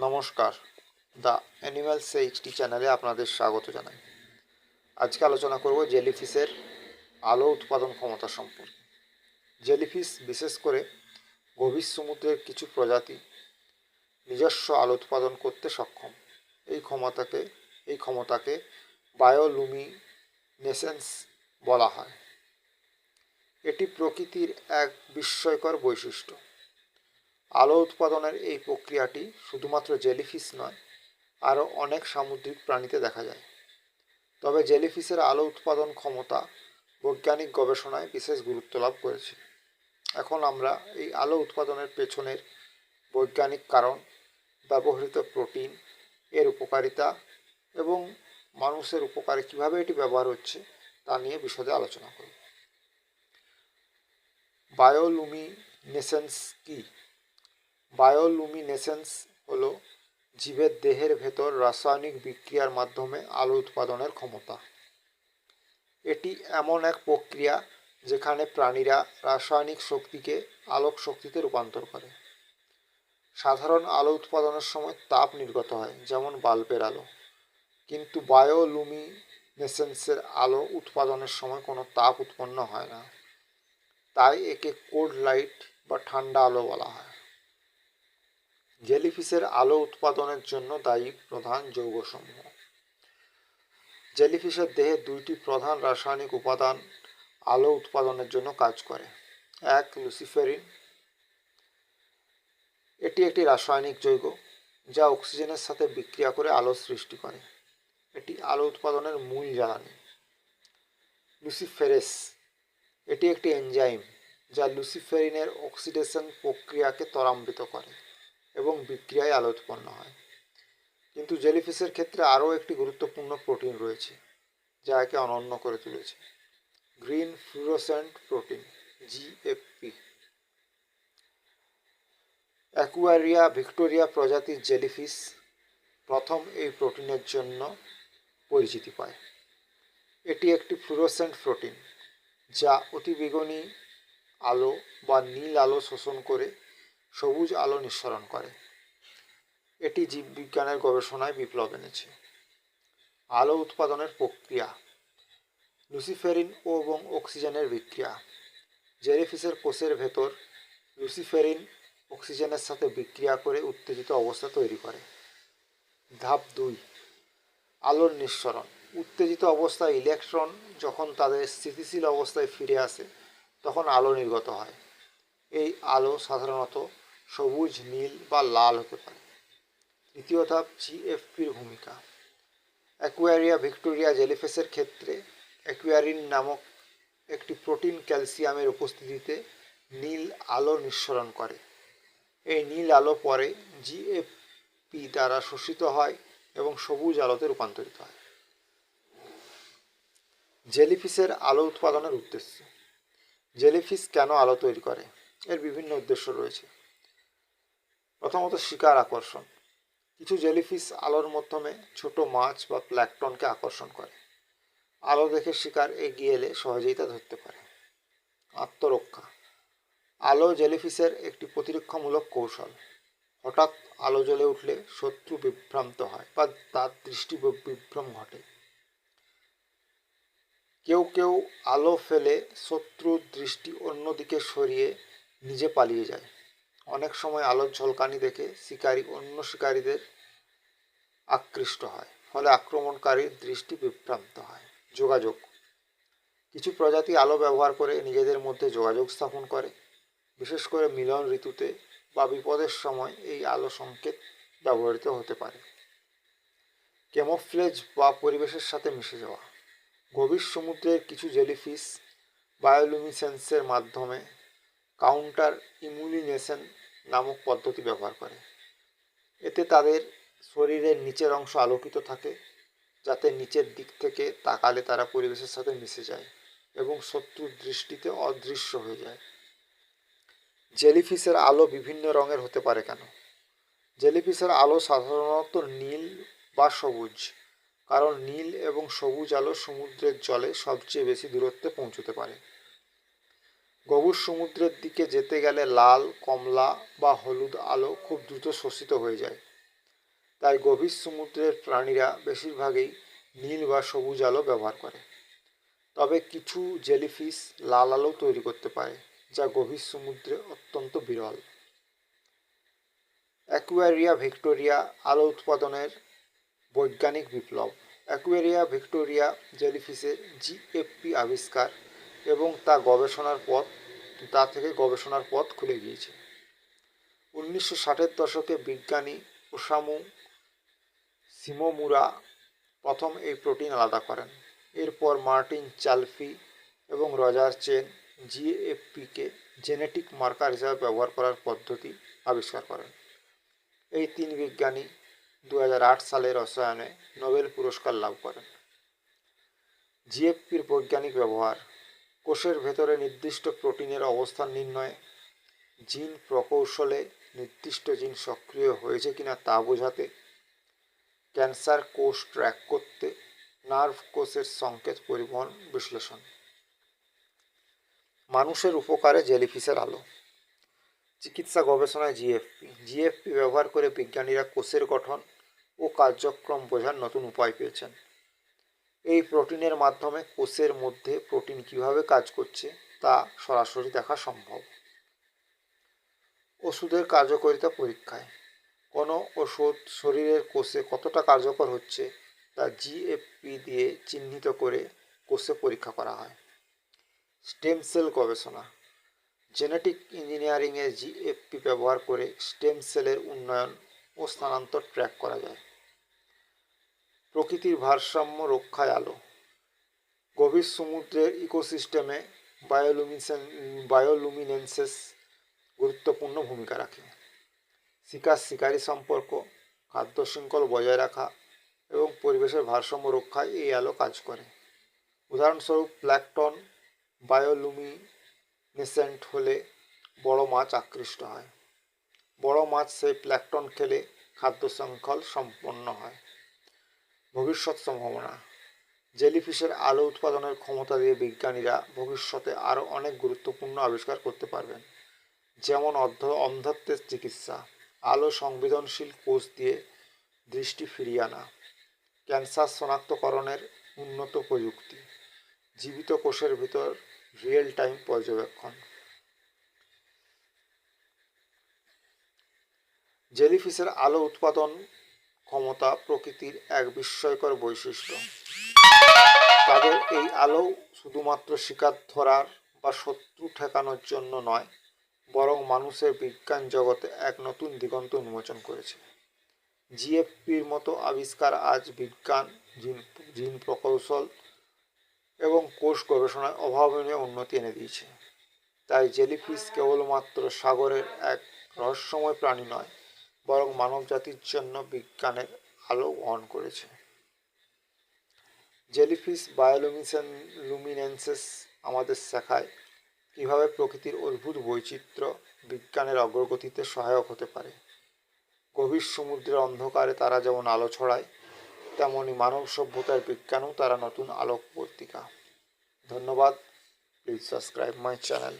নমস্কার। The animal HT চ্যানেলে আপনাদের স্বাগত জানাই। আজকে আলোচনা করব জেলিফিশের আলো উৎপাদন ক্ষমতা সম্পর্কে। জেলিফিশ, বিশেষ করে গভীর সমুদ্রের কিছু প্রজাতি, নিজস্ব আলো উৎপাদন করতে সক্ষম। এই ক্ষমতাকে এই ক্ষমতাকে বায়োলুমিনেসেন্স বলা হয়। এটি প্রকৃতির এক বিস্ময়কর বৈশিষ্ট্য। আলো উৎপাদনের এই প্রক্রিয়াটি শুধুমাত্র জেলিফিশ নয়, আরও অনেক সামুদ্রিক প্রাণীতে দেখা যায়। তবে জেলিফিশের আলো উৎপাদন ক্ষমতা বৈজ্ঞানিক গবেষণায় বিশেষ গুরুত্ব লাভ করেছে। এখন আমরা এই আলো উৎপাদনের পেছনের বৈজ্ঞানিক কারণ, ব্যবহৃত প্রোটিন, এর উপকারিতা এবং মানুষের উপকারে কীভাবে এটি ব্যবহার হচ্ছে তা নিয়ে বিশদে আলোচনা করব। বায়োলুমিনেসেন্স কী? বায়োলুমিনেসেন্স হলো জীবের দেহের ভেতর রাসায়নিক বিক্রিয়ার মাধ্যমে আলো উৎপাদনের ক্ষমতা। এটি এমন এক প্রক্রিয়া যেখানে প্রাণীরা রাসায়নিক শক্তিকে আলোক শক্তিতে রূপান্তর করে। সাধারণ আলো উৎপাদনের সময় তাপ নির্গত হয়, যেমন বাল্বের আলো। কিন্তু বায়োলুমিনেসেন্সের আলো উৎপাদনের সময় কোনো তাপ উৎপন্ন হয় না। তাই একে কোল্ড লাইট বা ঠান্ডা আলো বলা হয়। জেলিফিশের আলো উৎপাদনের জন্য দায়ী প্রধান যৌগসমূহ। জেলিফিশের দেহে দুইটি প্রধান রাসায়নিক উপাদান আলো উৎপাদনের জন্য কাজ করে। এক, লুসিফেরিন। এটি একটি রাসায়নিক যৌগ যা অক্সিজেনের সাথে বিক্রিয়া করে আলো সৃষ্টি করে। এটি আলো উৎপাদনের মূল জ্বালানি লুসিফেরেস। এটি একটি এনজাইম যা লুসিফেরিনের অক্সিডেশন প্রক্রিয়াকে ত্বরান্বিত করে। এবং বিক্রিয়ায় আলো উৎপন্ন হয়। কিন্তু জেলিফিশের ক্ষেত্রে আরও একটি গুরুত্বপূর্ণ প্রোটিন রয়েছে, যা একে অনন্য করে তুলেছে। Green fluorescent protein GFP Aequorea victoria প্রজাতির জেলিফিশ প্রথম এই প্রোটিনের জন্য পরিচিতি পায়। এটি একটি ফ্লুরোসেন্ট প্রোটিন, যা অতিবেগুনি আলো বা নীল আলো শোষণ করে সবুজ আলো নিঃসরণ করে। এটি জীববিজ্ঞানের গবেষণায় বিপ্লব এনেছে। আলো উৎপাদনের প্রক্রিয়া, লুসিফেরিন ও এবং অক্সিজেনের বিক্রিয়া, জেরিফিসের কোষের ভেতর লুসিফেরিন অক্সিজেনের সাথে বিক্রিয়া করে উত্তেজিত অবস্থা তৈরি করে। ধাপ দুই, আলোর নিঃসরণ। উত্তেজিত অবস্থায় ইলেকট্রন যখন তাদের স্থিতিশীল অবস্থায় ফিরে আসে, তখন আলো নির্গত হয়। এই আলো সাধারণত সবুজ, নীল বা লাল হতে পারে। তৃতীয় ধাপ জিএফপির ভূমিকা। অ্যাকুয়ারিয়া ভিক্টোরিয়া জেলিফিসের ক্ষেত্রে অ্যাকুয়ারিন নামক একটি প্রোটিন ক্যালসিয়ামের উপস্থিতিতে নীল আলো নিঃসরণ করে। এই নীল আলো পরে জিএফপি দ্বারা শোষিত হয় এবং সবুজ আলোতে রূপান্তরিত হয়। জেলিফিসের আলো উৎপাদনের উদ্দেশ্য। জেলিফিশ কেন আলো তৈরি করে? এর বিভিন্ন উদ্দেশ্য রয়েছে। প্রথমত শিকার আকর্ষণ। কিছু জেলিফিশ আলোর মাধ্যমে ছোট মাছ বা প্ল্যাকটনকে আকর্ষণ করে। আলো দেখে শিকার এগিয়ে এলে সহজেই তা ধরতে পারে। আত্মরক্ষা। আলো জেলিফিশের একটি প্রতিরক্ষামূলক কৌশল। হঠাৎ আলো জ্বলে উঠলে শত্রু বিভ্রান্ত হয় বা তার দৃষ্টি বিভ্রম ঘটে। কেউ কেউ আলো ফেলে শত্রুর দৃষ্টি অন্যদিকে সরিয়ে নিজে পালিয়ে যায়। অনেক সময় আলোর ঝলকানি দেখে শিকারী অন্য শিকারীদের আকৃষ্ট হয়, ফলে আক্রমণকারীর দৃষ্টি বিভ্রান্ত হয়। যোগাযোগ। কিছু প্রজাতি আলো ব্যবহার করে নিজেদের মধ্যে যোগাযোগ স্থাপন করে। বিশেষ করে মিলন ঋতুতে বা বিপদের সময় এই আলো সংকেত ব্যবহৃত হতে পারে। কেমোফ্লেজ বা পরিবেশের সাথে মিশে যাওয়া। গভীর সমুদ্রের কিছু জেলিফিশ বায়োলুমিসেন্সের মাধ্যমে কাউন্টার ইমুলিনেশন নামক পদ্ধতি ব্যবহার করে। এতে তাদের শরীরের নিচের অংশ আলোকিত থাকে, যাতে নিচের দিক থেকে তাকালে তারা পরিবেশের সাথে মিশে যায় এবং শত্রুর দৃষ্টিতে অদৃশ্য হয়ে যায়। জেলিফিশের আলো বিভিন্ন রঙের হতে পারে কেন? জেলিফিশের আলো সাধারণত নীল বা সবুজ, কারণ নীল এবং সবুজ আলো সমুদ্রের জলে সবচেয়ে বেশি দূরত্বে পৌঁছতে পারে। গভীর সমুদ্রের দিকে যেতে গেলে লাল, কমলা বা হলুদ আলো খুব দ্রুত শোষিত হয়ে যায়। তাই গভীর সমুদ্রের প্রাণীরা বেশিরভাগই নীল বা সবুজ আলো ব্যবহার করে। তবে কিছু জেলিফিশ লাল আলো তৈরি করতে পারে, যা গভীর সমুদ্রে অত্যন্ত বিরল। অ্যাকুয়ারিয়া ভিক্টোরিয়া আলো উৎপাদনের বৈজ্ঞানিক বিপ্লব। অ্যাকুয়ারিয়া ভিক্টোরিয়া জেলিফিশের জিএফপি আবিষ্কার এবং তা গবেষণার পথ, তা থেকে গবেষণার পথ খুলে গিয়েছে। উনিশশো ষাটের দশকে বিজ্ঞানী ওসামু সিমোমুরা প্রথম এই প্রোটিন আলাদা করেন। এরপর মার্টিন চালফি এবং রজার চেন জিএফপিকে জেনেটিক মার্কার হিসাবে ব্যবহার করার পদ্ধতি আবিষ্কার করেন। এই তিন বিজ্ঞানী দু হাজার আট সালে রসায়নে নোবেল পুরস্কার লাভ করেন। জিএফপির বৈজ্ঞানিক ব্যবহার কোষের ভেতরে নির্দিষ্ট প্রোটিনের অবস্থান নির্ণয়। জিন প্রকৌশলে নির্দিষ্ট জিন সক্রিয় হয়েছে কিনা তা বোঝাতে, ক্যান্সার কোষ ট্র্যাক করতে, নার্ভ কোষের সংকেত পরিবহন বিশ্লেষণ। মানুষের উপকারে জেলিফিশের আলো। চিকিৎসা গবেষণায় জিএফপি। জিএফপি ব্যবহার করে বিজ্ঞানীরা কোষের গঠন ও কার্যক্রম বোঝার নতুন উপায় পেয়েছেন। এই প্রোটিনের মাধ্যমে কোষের মধ্যে প্রোটিন কীভাবে কাজ করছে তা সরাসরি দেখা সম্ভব। ওষুধের কার্যকারিতা পরীক্ষায়। কোনো ওষুধ শরীরের কোষে কতটা কার্যকর হচ্ছে তা জিএফপি দিয়ে চিহ্নিত করে কোষে পরীক্ষা করা হয়। স্টেম সেল গবেষণা। জেনেটিক ইঞ্জিনিয়ারিংয়ে জিএফপি ব্যবহার করে স্টেম সেলের উন্নয়ন ও স্থানান্তর ট্র্যাক করা যায়। প্রকৃতির ভারসাম্য রক্ষায় আলো। গভীর সমুদ্রের ইকোসিস্টেমে বায়োলুমিসেন বায়োলুমিনেন্সেস গুরুত্বপূর্ণ ভূমিকা রাখে। শিকার শিকারি সম্পর্ক, খাদ্য শৃঙ্খল বজায় রাখা এবং পরিবেশের ভারসাম্য রক্ষায় এই আলো কাজ করে। উদাহরণস্বরূপ প্ল্যাকটন বায়োলুমিনেসেন্ট হলে বড় মাছ আকৃষ্ট হয়। বড় মাছ সেই প্ল্যাকটন খেলে খাদ্য শৃঙ্খল সম্পন্ন হয়। ভবিষ্যৎ সম্ভাবনা জেলিফিশের আলো উৎপাদনের ক্ষমতা দিয়ে বিজ্ঞানীরা ভবিষ্যতে আরও অনেক গুরুত্বপূর্ণ আবিষ্কার করতে পারবেন। যেমন অর্ধ অন্ধত্বের চিকিৎসা, আলো সংবেদনশীল কোষ দিয়ে দৃষ্টি ফিরিয়ে আনা, ক্যান্সার শনাক্তকরণের উন্নত প্রযুক্তি, জীবিত কোষের ভিতর রিয়েল টাইম পর্যবেক্ষণ। জেলিফিশের আলো উৎপাদন ক্ষমতা প্রকৃতির এক বিস্ময়কর বৈশিষ্ট্য। তাদের এই আলো শুধুমাত্র শিকার ধরার বা শত্রু ঠেকানোর জন্য নয়, বরং মানুষের বিজ্ঞান জগতে এক নতুন দিগন্ত উন্মোচন করেছে। জিএফপির মতো আবিষ্কার আজ বিজ্ঞান, জিন জিন প্রকৌশল এবং কোষ গবেষণায় অভাবনীয় উন্নতি এনে দিয়েছে। তাই জেলিফিশ কেবলমাত্র সাগরের এক রহস্যময় প্রাণী নয় বরং মানব জাতির জন্য বিজ্ঞানের আলো বহন করেছে। জেলিফিশ বায়োলুমিসেন লুমিনেন্সেস আমাদের শেখায় কীভাবে প্রকৃতির অদ্ভুত বৈচিত্র্য বিজ্ঞানের অগ্রগতিতে সহায়ক হতে পারে। গভীর সমুদ্রের অন্ধকারে তারা যেমন আলো ছড়ায়, তেমনি মানব সভ্যতার বিজ্ঞানও তারা নতুন আলোক পত্রিকা ধন্যবাদ। Please subscribe my channel.